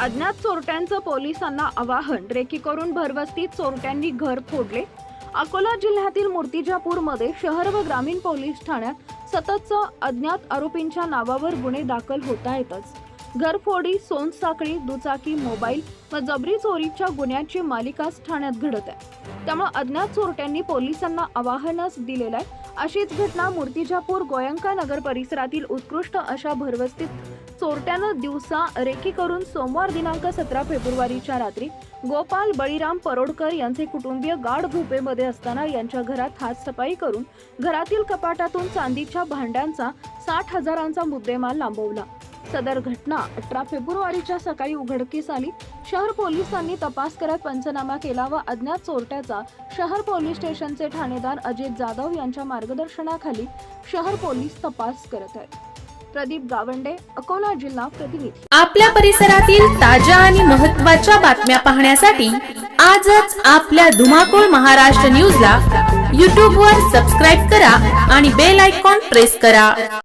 अज्ञात चोरट्यांचं पोलिसांना आवाहन. रेकी करून भरवस्तीत चोरट्यांनी घर फोडले. अकोला जिल्ह्यातील मूर्तिजापूरमध्ये शहर व ग्रामीण पोलीस ठाण्यात सततचं अज्ञात आरोपींच्या नावावर गुन्हे दाखल होत आहेतच घरफोडी सोनसाखळी दुचाकी मोबाईल व जबरी चोरीच्या गुन्ह्याची मालिकाच ठाण्यात घडत आहे. त्यामुळे अज्ञात चोरट्यांनी पोलिसांना आवाहनच दिलेलं आहे. अशीच घटना मूर्तिजापूर गोयंका नगर परिसरातील उत्कृष्ट अशा भरवस्तीत चोरट्यानं दिवसा रेकी करून सोमवार दिनांक सतरा फेब्रुवारीच्या रात्री गोपाल बळीराम परोडकर यांचे कुटुंबीय गाढ झोपेमध्ये असताना यांच्या घरात हातसफाई करून घरातील कपाटातून चांदीच्या भांड्यांचा साठ हजारांचा मुद्देमाल लांबवला. सदर घटना अठरा फेब्रुवारीच्या सकाळी उघडकीस आली. शहर पोलिसांनी तपास करत पंचनामा केला व अज्ञात चोरट्याचा शहर पोलीस स्टेशनचे ठाणेदार अजित जाधव यांच्या मार्गदर्शनाखाली शहर पोलीस तपास करत आहेत. प्रदीप गावंडे अकोला जिल्हा प्रतिनिधी. आपल्या परिसरातील ताज्या आणि महत्त्वाच्या बातम्या पाहण्यासाठी आजच आपल्या धुमाकूळ महाराष्ट्र न्यूजला यूट्यूबवर सबस्क्राईब करा आणि बेल आयकॉन प्रेस करा.